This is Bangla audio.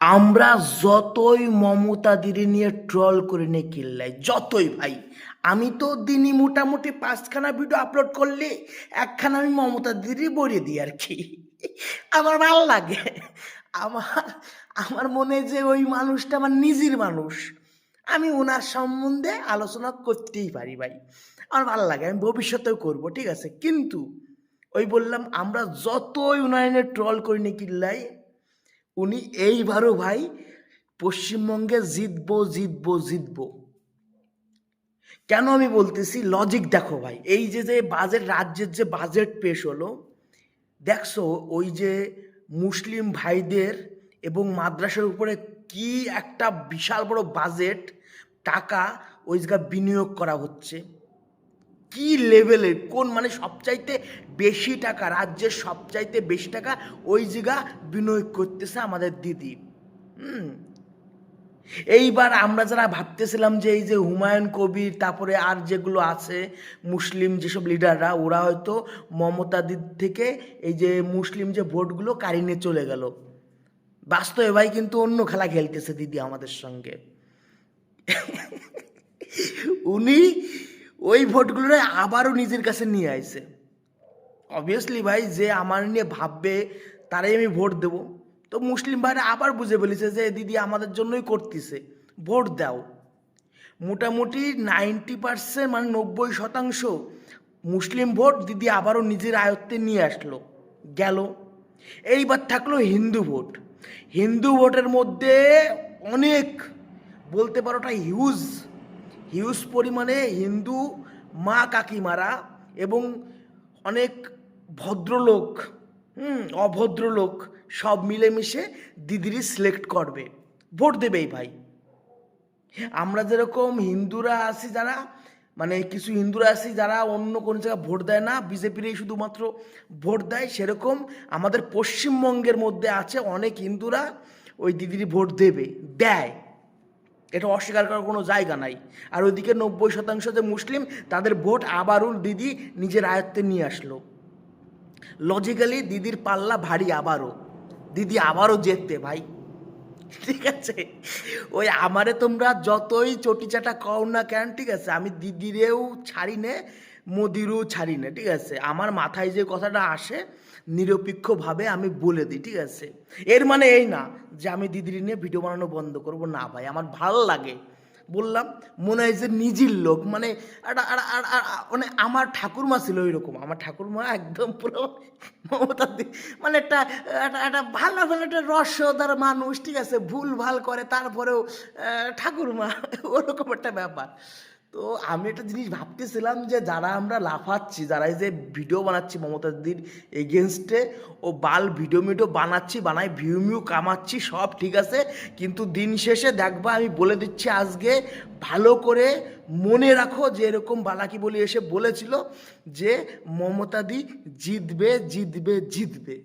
আমরা যতই মমতা দিদি নিয়ে ট্রল করে নিয়ে কিল্লাই, যতই ভাই, আমি তো দিনই মোটামুটি পাঁচখানা ভিডিও আপলোড করলে একখানা আমি মমতা দিদি বলে দিই আর কি। আমার ভালো লাগে। আমার আমার মনে যে ওই মানুষটা আমার নিজের মানুষ, আমি ওনার সম্বন্ধে আলোচনা করতেই পারি ভাই। আমার ভালো লাগে, আমি ভবিষ্যতেও করব, ঠিক আছে? কিন্তু ওই বললাম, আমরা যতই ওনার ট্রল করি নি কিল্লাই উনি এইবারও ভাই পশ্চিমবঙ্গে জিতবো জিতবো জিতবো। কেন আমি বলতেছি? লজিক দেখো ভাই, এই যে যে বাজেট, রাজ্যের যে বাজেট পেশ হলো, দেখছ ওই যে মুসলিম ভাইদের এবং মাদ্রাসার উপরে কি একটা বিশাল বড় বাজেট টাকা ওই জায়গায় বিনিয়োগ করা হচ্ছে। কি লেভেলের কোন মানে সবচাইতে বেশি টাকা? রাজ্যের সবচাইতে বেশি টাকা ওই জায়গা বিনিয়োগ করতেছে আমাদের দিদি। হুম। এইবার আমরা যারা ভাবতেছিলাম যে এই যে হুমায়ুন কবির, তারপরে আর যেগুলো আছে, মুসলিম যেসব লিডাররা ওরা হয়তো মমতা দিদ থেকে এই যে মুসলিম যে ভোটগুলো কারি নিয়ে চলে গেল। বাস্তবে ভাই কিন্তু অন্য খেলা খেলতেছে দিদি আমাদের সঙ্গে। উনি ওই ভোটগুলো আবারও নিজের কাছে নিয়ে আইছে। অবভিয়াসলি ভাই, যে আমার নিয়ে ভাববে, তারাই আমি ভোট দেব। তো মুসলিম ভাইরা আবার বুঝে ফেলেছে যে, দিদি, আমাদের জন্যই করতেছে। ভোট দাও। মোটামুটি নাইনটি পার্সেন্ট মানে নব্বই শতাংশ মুসলিম ভোট দিদি আবারও নিজের আয়ত্তে নিয়ে আসলো, গেল। এইবার থাকল হিন্দু ভোট। হিন্দু ভোটের মধ্যে অনেক বলতে পারোটা হিউজ হিউজ পরিমাণে হিন্দু মা কাকিমারা এবং অনেক ভদ্রলোক, হুম, অভদ্রলোক সব মিলেমিশে দিদিরই সিলেক্ট করবে। ভোট দেবেই ভাই। আমরা যেরকম হিন্দুরা আছি যারা মানে কিছু হিন্দুরা আছি যারা অন্য কোনো জায়গায় ভোট দেয় না, বিজেপিরই শুধুমাত্র ভোট দেয়, সেরকম আমাদের পশ্চিমবঙ্গের মধ্যে আছে অনেক হিন্দুরা ওই দিদিরই ভোট দেবে, দেয়। এটা অস্বীকার করার কোনো জায়গা নাই। আর ওইদিকে নব্বই শতাংশ যে মুসলিম, তাদের ভোট আবারুল দিদি নিজের আয়ত্তে নিয়ে আসলো। লজিক্যালি দিদির পাল্লা ভারী আবারও। দিদি আবারও জিততে, ভাই। ঠিক আছে? ওই আমারে তোমরা যতই চটিচাটা কও না কেন, ঠিক আছে? আমি দিদিরেও ছাড়ি নে মোদিরও ছাড়ি না ঠিক আছে? আমার মাথায় যে কথাটা আসে, নিরপেক্ষভাবে আমি বলে দিই, ঠিক আছে? এর মানে এই না যে আমি দিদির নিয়ে ভিডিও বানানো বন্ধ করব। না ভাই, আমার ভালো লাগে। বললাম, মনে হয় যে নিজের লোক। মানে মানে আমার ঠাকুরমা ছিল ওইরকম। আমার ঠাকুরমা একদম পুরো মমতা মানে একটা- একটা ভালো ভালো একটা রসদার মানুষ, ঠিক আছে? ভুল ভালো করে, তারপরেও ঠাকুরমা, ওরকম একটা ব্যাপার। তো আমি একটা জিনিস ভাবতেছিলাম যে যারা আমরা লাফাচ্ছি, যারা এই যে ভিডিও বানাচ্ছি মমতা দিদির এগেনস্টে ও বাল ভিডিও মিডিও বানাচ্ছি, বানাই ভিউ মিউ কামাচ্ছি, সব ঠিক আছে, কিন্তু দিন শেষে দেখবা আমি বলে দিচ্ছি আজকে, ভালো করে মনে রাখো যে এরকম বালাকি বলি এসে বলেছিল যে মমতা দি জিতবে জিতবে জিতবে।